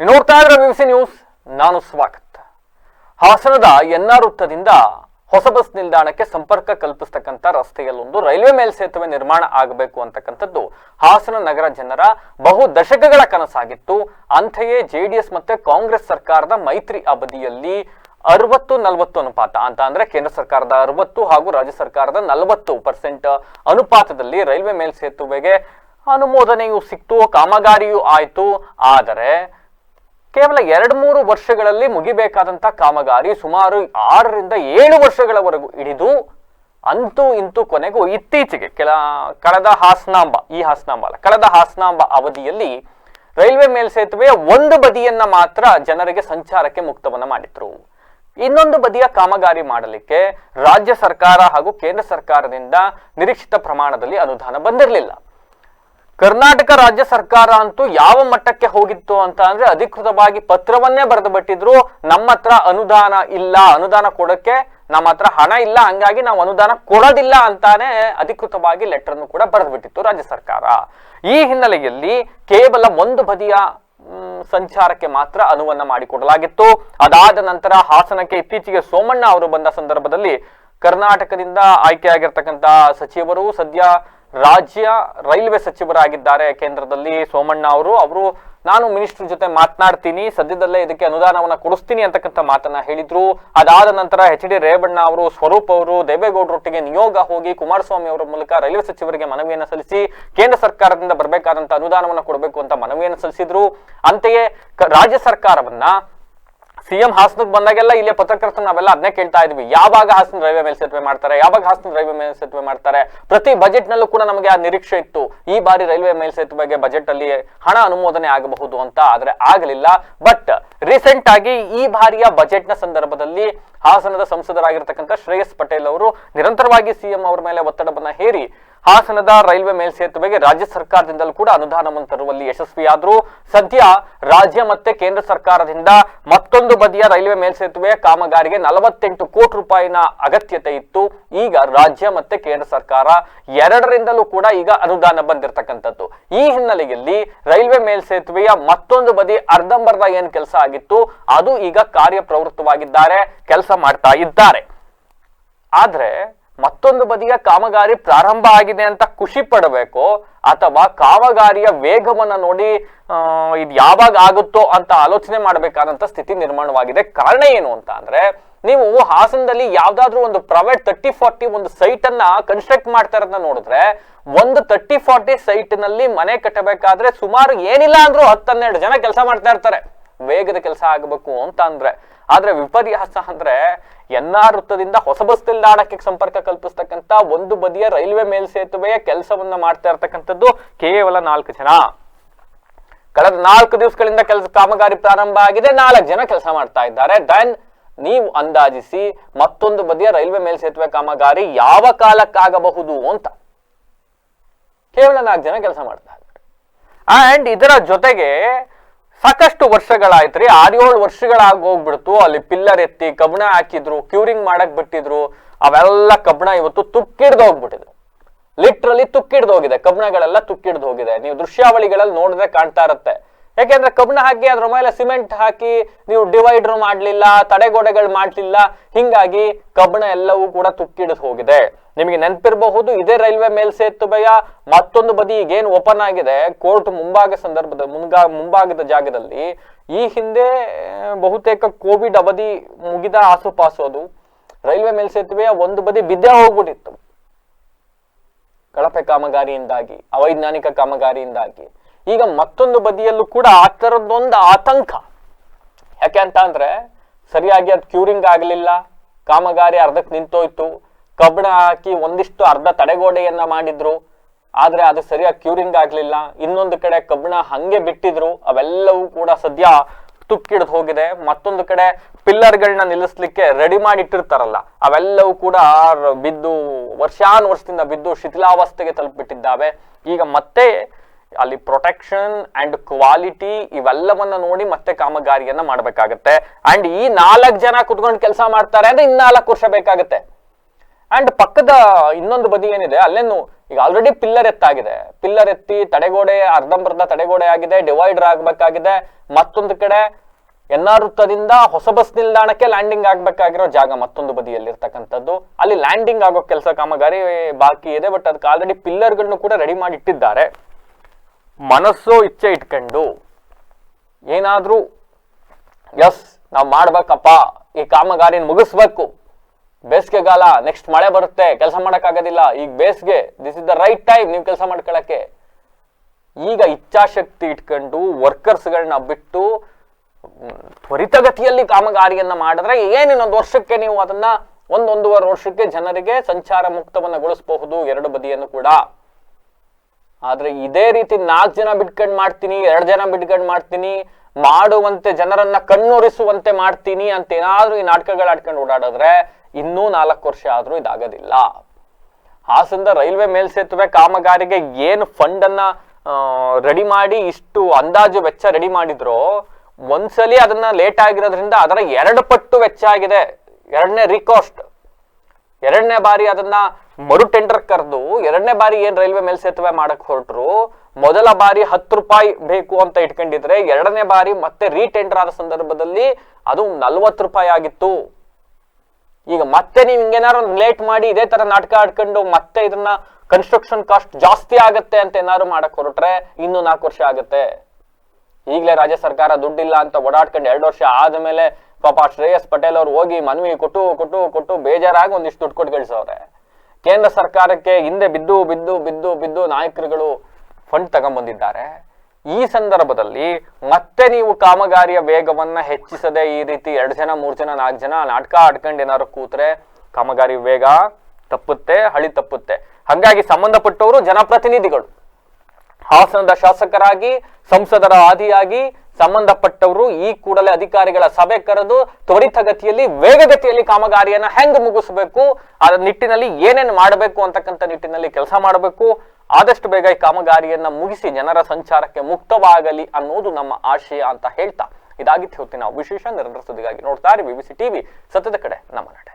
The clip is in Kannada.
ನೋಡ್ತಾ ಇದ್ರೆ ಬಿಬಿಸಿ ನ್ಯೂಸ್ ನಾನು ಸ್ವಾಗತ್. ಹಾಸನದ ಎನ್ಆರ್ ವೃತ್ತದಿಂದ ಹೊಸ ಬಸ್ ನಿಲ್ದಾಣಕ್ಕೆ ಸಂಪರ್ಕ ಕಲ್ಪಿಸ್ತಕ್ಕಂಥ ರಸ್ತೆಯಲ್ಲೊಂದು ರೈಲ್ವೆ ಮೇಲ್ಸೇತುವೆ ನಿರ್ಮಾಣ ಆಗಬೇಕು ಅಂತಕ್ಕಂಥದ್ದು ಹಾಸನ ನಗರ ಜನರ ಬಹು ದಶಕಗಳ ಕನಸಾಗಿತ್ತು. ಅಂತೆಯೇ ಜೆಡಿಎಸ್ ಮತ್ತೆ ಕಾಂಗ್ರೆಸ್ ಸರ್ಕಾರದ ಮೈತ್ರಿ ಅವಧಿಯಲ್ಲಿ ಅರವತ್ತು ನಲವತ್ತು ಅನುಪಾತ ಅಂತ ಅಂದ್ರೆ ಕೇಂದ್ರ ಸರ್ಕಾರದ ಅರವತ್ತು ಹಾಗೂ ರಾಜ್ಯ ಸರ್ಕಾರದ ನಲವತ್ತು ಪರ್ಸೆಂಟ್ ಅನುಪಾತದಲ್ಲಿ ರೈಲ್ವೆ ಮೇಲ್ಸೇತುವೆಗೆ ಅನುಮೋದನೆಯೂ ಸಿಕ್ತು, ಕಾಮಗಾರಿಯೂ ಆಯಿತು. ಆದರೆ ಕೇವಲ ಎರಡು ಮೂರು ವರ್ಷಗಳಲ್ಲಿ ಮುಗಿಬೇಕಾದಂತ ಕಾಮಗಾರಿ ಸುಮಾರು ಆರರಿಂದ ಏಳು ವರ್ಷಗಳವರೆಗೂ ಹಿಡಿದು ಅಂತೂ ಇಂತೂ ಕೊನೆಗೂ ಇತ್ತೀಚೆಗೆ ಕೆಲ ಕಳೆದ ಹಾಸನಾಂಬ, ಈ ಹಾಸನಾಂಬ ಅಲ್ಲ, ಕಳೆದ ಹಾಸನಾಂಬ ಅವಧಿಯಲ್ಲಿ ರೈಲ್ವೆ ಮೇಲ್ಸೇತುವೆಯ ಒಂದು ಬದಿಯನ್ನ ಮಾತ್ರ ಜನರಿಗೆ ಸಂಚಾರಕ್ಕೆ ಮುಕ್ತವನ್ನ ಮಾಡಿದ್ರು. ಇನ್ನೊಂದು ಬದಿಯ ಕಾಮಗಾರಿ ಮಾಡಲಿಕ್ಕೆ ರಾಜ್ಯ ಸರ್ಕಾರ ಹಾಗೂ ಕೇಂದ್ರ ಸರ್ಕಾರದಿಂದ ನಿರೀಕ್ಷಿತ ಪ್ರಮಾಣದಲ್ಲಿ ಅನುದಾನ ಬಂದಿರಲಿಲ್ಲ. ಕರ್ನಾಟಕ ರಾಜ್ಯ ಸರ್ಕಾರ ಅಂತೂ ಯಾವ ಮಟ್ಟಕ್ಕೆ ಹೋಗಿತ್ತು ಅಂತ ಅಂದ್ರೆ ಅಧಿಕೃತವಾಗಿ ಪತ್ರವನ್ನೇ ಬರೆದು ಬಿಟ್ಟಿದ್ರು ನಮ್ಮ ಹತ್ರ ಅನುದಾನ ಇಲ್ಲ, ಅನುದಾನ ಕೊಡಕ್ಕೆ ನಮ್ಮ ಹತ್ರ ಹಣ ಇಲ್ಲ, ಹಂಗಾಗಿ ನಾವು ಅನುದಾನ ಕೊಡೋದಿಲ್ಲ ಅಂತಾನೆ ಅಧಿಕೃತವಾಗಿ ಲೆಟರ್ ಅನ್ನು ಕೂಡ ಬರೆದು ಬಿಟ್ಟಿತ್ತು ರಾಜ್ಯ ಸರ್ಕಾರ. ಈ ಹಿನ್ನೆಲೆಯಲ್ಲಿ ಕೇವಲ ಒಂದು ಬದಿಯ ಸಂಚಾರಕ್ಕೆ ಮಾತ್ರ ಅನುವನ್ನ ಮಾಡಿಕೊಡಲಾಗಿತ್ತು. ಅದಾದ ನಂತರ ಹಾಸನಕ್ಕೆ ಇತ್ತೀಚೆಗೆ ಸೋಮಣ್ಣ ಅವರು ಬಂದ ಸಂದರ್ಭದಲ್ಲಿ ಕರ್ನಾಟಕದಿಂದ ಆಯ್ಕೆಯಾಗಿರ್ತಕ್ಕಂತಹ ಸಚಿವರು ಸದ್ಯ ರಾಜ್ಯ ರೈಲ್ವೆ ಸಚಿವರಾಗಿದ್ದಾರೆ ಕೇಂದ್ರದಲ್ಲಿ ಸೋಮಣ್ಣ ಅವರು. ಅವರು, ನಾನು ಮಿನಿಸ್ಟರ್ ಜೊತೆ ಮಾತನಾಡ್ತೀನಿ. ಸದ್ಯದಲ್ಲೇ ಇದಕ್ಕೆ ಅನುದಾನವನ್ನು ಕೊಡಿಸ್ತೀನಿ ಅಂತಕ್ಕಂಥ ಮಾತನ್ನ ಹೇಳಿದ್ರು. ಅದಾದ ನಂತರ ಎಚ್ ಡಿ ರೇವಣ್ಣ ಅವರು, ಸ್ವರೂಪ್ ಅವರು ದೇವೇಗೌಡರೊಟ್ಟಿಗೆ ನಿಯೋಗ ಹೋಗಿ ಕುಮಾರಸ್ವಾಮಿ ಅವರ ಮೂಲಕ ರೈಲ್ವೆ ಸಚಿವರಿಗೆ ಮನವಿಯನ್ನು ಸಲ್ಲಿಸಿ, ಕೇಂದ್ರ ಸರ್ಕಾರದಿಂದ ಬರಬೇಕಾದಂತ ಅನುದಾನವನ್ನು ಕೊಡಬೇಕು ಅಂತ ಮನವಿಯನ್ನು ಸಲ್ಲಿಸಿದ್ರು. ಅಂತೆಯೇ ರಾಜ್ಯ ಸರ್ಕಾರವನ್ನ ಸಿಎಂ ಹಾಸನಕ್ಕೆ ಬಂದಾಗೆಲ್ಲ ಇಲ್ಲೇ ಪತ್ರಕರ್ತರು ನಾವೆಲ್ಲ ಅದನ್ನೇ ಕೇಳ್ತಾ ಇದ್ವಿ. ಯಾವಾಗ ಹಾಸನ ರೈಲ್ವೆ ಮೇಲ್ಸೇತುವೆ ಮಾಡ್ತಾರೆ? ಯಾವಾಗ ಹಾಸನ ರೈಲ್ವೆ ಮೇಲ್ಸೇತುವೆ ಮಾಡ್ತಾರೆ? ಪ್ರತಿ ಬಜೆಟ್ ನಲ್ಲೂ ಕೂಡ ನಮಗೆ ಆ ನಿರೀಕ್ಷೆ ಇತ್ತು. ಈ ಬಾರಿ ರೈಲ್ವೆ ಮೇಲ್ಸೇತುವೆಗೆ ಬಜೆಟ್ ಅಲ್ಲಿ ಹಣ ಅನುಮೋದನೆ ಆಗಬಹುದು ಅಂತ, ಆದ್ರೆ ಆಗಲಿಲ್ಲ. ಬಟ್ ರೀಸೆಂಟ್ ಆಗಿ ಈ ಬಾರಿಯ ಬಜೆಟ್ನ ಸಂದರ್ಭದಲ್ಲಿ ಹಾಸನದ ಸಂಸದರಾಗಿರ್ತಕ್ಕಂಥ ಶ್ರೇಯಸ್ ಪಟೇಲ್ ಅವರು ನಿರಂತರವಾಗಿ ಸಿಎಂ ಅವರ ಮೇಲೆ ಒತ್ತಡವನ್ನ ಹೇರಿ ಹಾಸನದ ರೈಲ್ವೆ ಮೇಲ್ಸೇತುವೆಗೆ ರಾಜ್ಯ ಸರ್ಕಾರದಿಂದಲೂ ಕೂಡ ಅನುದಾನವನ್ನು ತರುವಲ್ಲಿ ಯಶಸ್ವಿಯಾದ್ರು. ಸದ್ಯ ರಾಜ್ಯ ಮತ್ತೆ ಕೇಂದ್ರ ಸರ್ಕಾರದಿಂದ ಮತ್ತೊಂದು ಬದಿಯ ರೈಲ್ವೆ ಮೇಲ್ಸೇತುವೆ ಕಾಮಗಾರಿಗೆ ನಲವತ್ತೆಂಟು ಕೋಟಿ ರೂಪಾಯಿನ ಅಗತ್ಯತೆ ಇತ್ತು. ಈಗ ರಾಜ್ಯ ಮತ್ತೆ ಕೇಂದ್ರ ಸರ್ಕಾರ ಎರಡರಿಂದಲೂ ಕೂಡ ಈಗ ಅನುದಾನ ಬಂದಿರತಕ್ಕಂಥದ್ದು. ಈ ಹಿನ್ನೆಲೆಯಲ್ಲಿ ರೈಲ್ವೆ ಮೇಲ್ಸೇತುವೆಯ ಮತ್ತೊಂದು ಬದಿ ಅರ್ಧಂಬರ್ಧ ಏನ್ ಕೆಲಸ ಆಗಿತ್ತು, ಅದು ಈಗ ಕಾರ್ಯಪ್ರವೃತ್ತವಾಗಿದ್ದಾರೆ, ಕೆಲಸ ಮಾಡ್ತಾ ಇದ್ದಾರೆ. ಆದ್ರೆ ಮತ್ತೊಂದು ಬದಿಯ ಕಾಮಗಾರಿ ಪ್ರಾರಂಭ ಆಗಿದೆ ಅಂತ ಖುಷಿ ಪಡಬೇಕು ಅಥವಾ ಕಾಮಗಾರಿಯ ವೇಗವನ್ನ ನೋಡಿ ಇದು ಯಾವಾಗ ಆಗುತ್ತೋ ಅಂತ ಆಲೋಚನೆ ಮಾಡಬೇಕಾದಂತ ಸ್ಥಿತಿ ನಿರ್ಮಾಣವಾಗಿದೆ. ಕಾರಣ ಏನು ಅಂತ ಅಂದ್ರೆ, ನೀವು ಹಾಸನದಲ್ಲಿ ಯಾವ್ದಾದ್ರೂ ಒಂದು ಪ್ರೈವೇಟ್ ತರ್ಟಿ ಫಾರ್ಟಿ ಒಂದು ಸೈಟ್ ಅನ್ನ ಕನ್ಸ್ಟ್ರಕ್ಟ್ ಮಾಡ್ತಾ ಇರೋದನ್ನ ನೋಡಿದ್ರೆ, ಒಂದು ತರ್ಟಿ ಫಾರ್ಟಿ ಸೈಟ್ನಲ್ಲಿ ಮನೆ ಕಟ್ಟಬೇಕಾದ್ರೆ ಸುಮಾರು ಏನಿಲ್ಲ ಅಂದ್ರೂ ಹತ್ತನ್ನೆರಡು ಜನ ಕೆಲಸ ಮಾಡ್ತಾ ಇರ್ತಾರೆ. ವೇಗದ ಕೆಲಸ ಆಗಬೇಕು ಅಂತ ಅಂದ್ರೆ. ಆದ್ರೆ ವಿಪರ್ಯಾಸ ಅಂದ್ರೆ ಎನ್ಆರ್ ವೃತ್ತದಿಂದ ಹೊಸ ಬಸ್ ನಿಲ್ದಾಣಕ್ಕೆ ಸಂಪರ್ಕ ಕಲ್ಪಿಸ್ತಕ್ಕಂತ ಒಂದು ಬದಿಯ ರೈಲ್ವೆ ಮೇಲ್ಸೇತುವೆಯ ಕೆಲಸವನ್ನ ಮಾಡ್ತಾ ಇರ್ತಕ್ಕಂಥದ್ದು ಕೇವಲ ನಾಲ್ಕು ಜನ. ಕಳೆದ ನಾಲ್ಕು ದಿವಸಗಳಿಂದ ಕೆಲಸ ಕಾಮಗಾರಿ ಪ್ರಾರಂಭ ಆಗಿದೆ, ನಾಲ್ಕು ಜನ ಕೆಲಸ ಮಾಡ್ತಾ ಇದ್ದಾರೆ. ದೆನ್ ನೀವು ಅಂದಾಜಿಸಿ ಮತ್ತೊಂದು ಬದಿಯ ರೈಲ್ವೆ ಮೇಲ್ಸೇತುವೆ ಕಾಮಗಾರಿ ಯಾವ ಕಾಲಕ್ಕಾಗಬಹುದು ಅಂತ. ಕೇವಲ ನಾಲ್ಕು ಜನ ಕೆಲಸ ಮಾಡ್ತಾ ಇದ್ದಾರೆ. ಅಂಡ್ ಇದರ ಜೊತೆಗೆ ಸಾಕಷ್ಟು ವರ್ಷಗಳಾಯ್ತ್ರಿ. ಆರೇಳು ವರ್ಷಗಳಾಗಿ ಹೋಗ್ಬಿಡ್ತು. ಅಲ್ಲಿ ಪಿಲ್ಲರ್ ಎತ್ತಿ ಕಬ್ಣ ಹಾಕಿದ್ರು, ಕ್ಯೂರಿಂಗ್ ಮಾಡಕ್ ಬಿಟ್ಟಿದ್ರು. ಅವೆಲ್ಲ ಕಬ್ಬಣ ಇವತ್ತು ತುಕ್ಕಿಡ್ದು ಹೋಗ್ಬಿಟ್ಟಿದೆ. ಲಿಟ್ರಲಿ ತುಕ್ಕಿಡ್ದು ಹೋಗಿದೆ. ಕಬ್ಬಣಗಳೆಲ್ಲ ತುಕ್ಕಿಡ್ದು ಹೋಗಿದೆ. ನೀವು ದೃಶ್ಯಾವಳಿಗಳಲ್ಲಿ ನೋಡಿದ್ರೆ ಕಾಣ್ತಾ ಇರುತ್ತೆ. ಯಾಕೆಂದ್ರೆ ಕಬ್ಬಣ ಹಾಕಿ ಅದ್ರ ಮೇಲೆ ಸಿಮೆಂಟ್ ಹಾಕಿ ನೀವು ಡಿವೈಡರ್ ಮಾಡ್ಲಿಲ್ಲ, ತಡೆಗೋಡೆಗಳು ಮಾಡ್ಲಿಲ್ಲ, ಹಿಂಗಾಗಿ ಕಬ್ಬಣ ಎಲ್ಲವೂ ಕೂಡ ತುಕ್ಕಿಡಿದು ಹೋಗಿದೆ. ನಿಮಗೆ ನೆನಪಿರಬಹುದು, ಇದೇ ರೈಲ್ವೆ ಮೇಲ್ಸೇತುವೆಯ ಮತ್ತೊಂದು ಬದಿ ಈಗೇನು ಓಪನ್ ಆಗಿದೆ. ಕೋರ್ಟ್ ಮುಂಭಾಗ ಸಂದರ್ಭದ ಮುಂಗಾ, ಮುಂಭಾಗದ ಜಾಗದಲ್ಲಿ ಈ ಹಿಂದೆ ಬಹುತೇಕ ಕೋವಿಡ್ ಅವಧಿ ಮುಗಿದ ಆಸುಪಾಸು ಅದು. ರೈಲ್ವೆ ಮೇಲ್ಸೇತುವೆಯ ಒಂದು ಬದಿ ಬಿದ್ದೇ ಹೋಗ್ಬಿಟ್ಟಿತ್ತು. ಕಳಪೆ ಕಾಮಗಾರಿಯಿಂದಾಗಿ, ಅವೈಜ್ಞಾನಿಕ ಕಾಮಗಾರಿಯಿಂದಾಗಿ. ಈಗ ಮತ್ತೊಂದು ಬದಿಯಲ್ಲೂ ಕೂಡ ಆ ಥರದ್ದೊಂದು ಆತಂಕ. ಯಾಕೆ ಅಂತ ಅಂದ್ರೆ, ಸರಿಯಾಗಿ ಅದು ಕ್ಯೂರಿಂಗ್ ಆಗಲಿಲ್ಲ, ಕಾಮಗಾರಿ ಅರ್ಧಕ್ಕೆ ನಿಂತೋಯ್ತು, ಕಬ್ಬಣ ಹಾಕಿ ಒಂದಿಷ್ಟು ಅರ್ಧ ತಡೆಗೋಡೆಯನ್ನ ಮಾಡಿದ್ರು, ಆದ್ರೆ ಅದು ಸರಿಯಾಗಿ ಕ್ಯೂರಿಂಗ್ ಆಗಲಿಲ್ಲ. ಇನ್ನೊಂದು ಕಡೆ ಕಬ್ಬಣ ಹಂಗೆ ಬಿಟ್ಟಿದ್ರು, ಅವೆಲ್ಲವೂ ಕೂಡ ಸದ್ಯ ತುಕ್ಕಿಡ್ದು ಹೋಗಿದೆ. ಮತ್ತೊಂದು ಕಡೆ ಪಿಲ್ಲರ್ಗಳನ್ನ ನಿಲ್ಲಿಸ್ಲಿಕ್ಕೆ ರೆಡಿ ಮಾಡಿ ಇಟ್ಟಿರ್ತಾರಲ್ಲ ಅವೆಲ್ಲವೂ ಕೂಡ ಬಿದ್ದು ವರ್ಷಾನ್ ವರ್ಷದಿಂದ ಬಿದ್ದು ಶಿಥಿಲಾವಸ್ಥೆಗೆ ತಲುಪಿಟ್ಟಿದ್ದಾವೆ. ಈಗ ಮತ್ತೆ ಅಲ್ಲಿ ಪ್ರೊಟೆಕ್ಷನ್ ಅಂಡ್ ಕ್ವಾಲಿಟಿ ಇವೆಲ್ಲವನ್ನ ನೋಡಿ ಮತ್ತೆ ಕಾಮಗಾರಿಯನ್ನ ಮಾಡಬೇಕಾಗತ್ತೆ. ಅಂಡ್ ಈ ನಾಲ್ಕು ಜನ ಕುತ್ಕೊಂಡು ಕೆಲಸ ಮಾಡ್ತಾರೆ ಅಂದ್ರೆ ಇನ್ ನಾಲ್ಕು ವರ್ಷ ಬೇಕಾಗತ್ತೆ. ಅಂಡ್ ಪಕ್ಕದ ಇನ್ನೊಂದು ಬದಿ ಏನಿದೆ, ಅಲ್ಲೇನು ಈಗ ಆಲ್ರೆಡಿ ಪಿಲ್ಲರ್ ಎತ್ತಾಗಿದೆ. ಪಿಲ್ಲರ್ ಎತ್ತಿ ತಡೆಗೋಡೆ, ಅರ್ಧಂಬರ್ಧ ತಡೆಗೋಡೆ ಆಗಿದೆ ಡಿವೈಡರ್ ಆಗ್ಬೇಕಾಗಿದೆ. ಮತ್ತೊಂದು ಕಡೆ ಎನ್ ಆರ್ ವೃತ್ತದಿಂದ ಹೊಸ ಬಸ್ ನಿಲ್ದಾಣಕ್ಕೆ ಲ್ಯಾಂಡಿಂಗ್ ಆಗ್ಬೇಕಾಗಿರೋ ಜಾಗ ಮತ್ತೊಂದು ಬದಿಯಲ್ಲಿರ್ತಕ್ಕಂಥದ್ದು. ಅಲ್ಲಿ ಲ್ಯಾಂಡಿಂಗ್ ಆಗೋ ಕೆಲಸ ಕಾಮಗಾರಿ ಬಾಕಿ ಇದೆ ಬಟ್ ಅದಕ್ಕೆ ಆಲ್ರೆಡಿ ಪಿಲ್ಲರ್ಗಳನ್ನು ಕೂಡ ರೆಡಿ ಮಾಡಿ ಇಟ್ಟಿದ್ದಾರೆ. ಮನಸ್ಸು ಇಚ್ಛೆ ಇಟ್ಕೊಂಡು ಏನಾದರೂ ಎಸ್ ನಾವು ಮಾಡ್ಬೇಕಪ್ಪ, ಈ ಕಾಮಗಾರಿನ ಮುಗಿಸ್ಬೇಕು. ಬೇಸಿಗೆಗಾಲ ನೆಕ್ಸ್ಟ್ ಮಳೆ ಬರುತ್ತೆ, ಕೆಲಸ ಮಾಡೋಕ್ಕಾಗೋದಿಲ್ಲ, ಈಗ ಬೇಸಿಗೆ this is the right time ನೀವು ಕೆಲಸ ಮಾಡ್ಕೊಳಕ್ಕೆ. ಈಗ ಇಚ್ಛಾಶಕ್ತಿ ಇಟ್ಕೊಂಡು ವರ್ಕರ್ಸ್ಗಳನ್ನ ಬಿಟ್ಟು, ತ್ವರಿತಗತಿಯಲ್ಲಿ ಕಾಮಗಾರಿಯನ್ನ ಮಾಡಿದ್ರೆ ಏನಿನ್ನೊಂದು ವರ್ಷಕ್ಕೆ ನೀವು ಅದನ್ನ ಒಂದೊಂದೂವರೆ ವರ್ಷಕ್ಕೆ ಜನರಿಗೆ ಸಂಚಾರ ಮುಕ್ತವನ್ನಗೊಳಿಸಬಹುದು ಎರಡು ಬದಿಯನ್ನು ಕೂಡ. ಆದ್ರೆ ಇದೇ ರೀತಿ ನಾಲ್ಕು ಜನ ಬಿಟ್ಕೊಂಡ್ ಮಾಡ್ತೀನಿ, ಎರಡು ಜನ ಬಿಟ್ಕೊಂಡ್ ಮಾಡ್ತೀನಿ, ಮಾಡುವಂತೆ ಜನರನ್ನ ಕಣ್ಣೊರಿಸುವಂತೆ ಮಾಡ್ತೀನಿ ಅಂತ ಏನಾದ್ರೂ ಈ ನಾಟಕಗಳು ಆಡ್ಕೊಂಡು ಓಡಾಡಿದ್ರೆ ಇನ್ನೂ ನಾಲ್ಕು ವರ್ಷ ಆದ್ರೂ ಇದಾಗೋದಿಲ್ಲ. ಹಾಸನದ ರೈಲ್ವೆ ಮೇಲ್ಸೇತುವೆ ಕಾಮಗಾರಿಗೆ ಏನು ಫಂಡ್ ಅನ್ನ ರೆಡಿ ಮಾಡಿ ಇಷ್ಟು ಅಂದಾಜು ವೆಚ್ಚ ರೆಡಿ ಮಾಡಿದ್ರು, ಒಂದ್ಸಲಿ ಅದನ್ನ ಲೇಟ್ ಆಗಿರೋದ್ರಿಂದ ಅದರ ಎರಡು ಪಟ್ಟು ವೆಚ್ಚ ಆಗಿದೆ. ಎರಡನೇ ರಿಕಾಸ್ಟ್ ಎರಡನೇ ಬಾರಿ ಅದನ್ನ ಮರು ಟೆಂಡರ್ ಕರೆದು ಎರಡನೇ ಬಾರಿ ಏನ್ ರೈಲ್ವೆ ಮೇಲ್ಸೇತುವೆ ಮಾಡಕ್ ಹೊರಟ್ರು, ಮೊದಲ ಬಾರಿ ಹತ್ತು ರೂಪಾಯಿ ಬೇಕು ಅಂತ ಇಟ್ಕೊಂಡಿದ್ರೆ ಎರಡನೇ ಬಾರಿ ಮತ್ತೆ ರೀಟೆಂಡರ್ ಆದ ಸಂದರ್ಭದಲ್ಲಿ ಅದು ನಲ್ವತ್ತು ರೂಪಾಯಿ ಆಗಿತ್ತು. ಈಗ ಮತ್ತೆ ನೀವು ಹಿಂಗೇನಾರು ಲೇಟ್ ಮಾಡಿ ಇದೇ ತರ ನಾಟಕ ಆಡ್ಕೊಂಡು ಮತ್ತೆ ಇದನ್ನ ಕನ್ಸ್ಟ್ರಕ್ಷನ್ ಕಾಸ್ಟ್ ಜಾಸ್ತಿ ಆಗತ್ತೆ ಅಂತ ಏನಾದ್ರು ಮಾಡಕ್ ಹೊರಟ್ರೆ ಇನ್ನು ನಾಲ್ಕು ವರ್ಷ ಆಗತ್ತೆ. ಈಗಲೇ ರಾಜ್ಯ ಸರ್ಕಾರ ದುಡ್ಡಿಲ್ಲ ಅಂತ ಓಡಾಡ್ಕೊಂಡು ಎರಡು ವರ್ಷ ಆದ್ಮೇಲೆ ಪಾಪ ಶ್ರೇಯಸ್ ಪಟೇಲ್ ಅವ್ರು ಹೋಗಿ ಮನವಿ ಕೊಟ್ಟು ಕೊಟ್ಟು ಕೊಟ್ಟು ಬೇಜಾರಾಗಿ ಒಂದಿಷ್ಟು ದುಡ್ಡು ಕೊಟ್ಟು ಕಳಿಸವ್ರೆ ಕೇಂದ್ರ ಸರ್ಕಾರಕ್ಕೆ ಹಿಂದೆ ಬಿದ್ದು ಬಿದ್ದು ಬಿದ್ದು ಬಿದ್ದು ನಾಯಕರುಗಳು ಫಂಡ್ ತಗೊಂಡ್ಬಂದಿದ್ದಾರೆ ಈ ಸಂದರ್ಭದಲ್ಲಿ ಮತ್ತೆ ನೀವು ಕಾಮಗಾರಿಯ ವೇಗವನ್ನ ಹೆಚ್ಚಿಸದೆ ಈ ರೀತಿ ಎರಡು ಜನ, ಮೂರು ಜನ, ನಾಲ್ಕು ಜನ ನಾಟಕ ಆಡ್ಕೊಂಡು ಏನಾದ್ರು ಕೂತ್ರೆ ಕಾಮಗಾರಿ ವೇಗ ತಪ್ಪುತ್ತೆ, ಹಳಿ ತಪ್ಪುತ್ತೆ. ಹಾಗಾಗಿ ಸಂಬಂಧಪಟ್ಟವರು ಜನಪ್ರತಿನಿಧಿಗಳು. ಹಾಸನದ ಶಾಸಕರಾಗಿ, ಸಂಸದರ ಆದಿಯಾಗಿ ಸಂಬಂಧಪಟ್ಟವರು ಈ ಕೂಡಲೇ ಅಧಿಕಾರಿಗಳ ಸಭೆ ಕರೆದು ತ್ವರಿತಗತಿಯಲ್ಲಿ ವೇಗಗತಿಯಲ್ಲಿ ಕಾಮಗಾರಿಯನ್ನ ಹೆಂಗ್ ಮುಗಿಸಬೇಕು ಅದರ ನಿಟ್ಟಿನಲ್ಲಿ ಏನೇನು ಮಾಡಬೇಕು ಅಂತಕ್ಕಂಥ ನಿಟ್ಟಿನಲ್ಲಿ ಕೆಲಸ ಮಾಡಬೇಕು. ಆದಷ್ಟು ಬೇಗ ಈ ಕಾಮಗಾರಿಯನ್ನ ಮುಗಿಸಿ ಜನರ ಸಂಚಾರಕ್ಕೆ ಮುಕ್ತವಾಗಲಿ ಅನ್ನೋದು ನಮ್ಮ ಆಶಯ ಅಂತ ಹೇಳ್ತಾ ಇದಾಗಿತ್ತು ನಾವು ವಿಶೇಷ ನಿರಂತರ ಸುದ್ದಿಗಾಗಿ ನೋಡ್ತಾ ಇರಿ. ಟಿವಿ ಸತ್ಯದ ಕಡೆ ನಮ್ಮ ನಡೆ.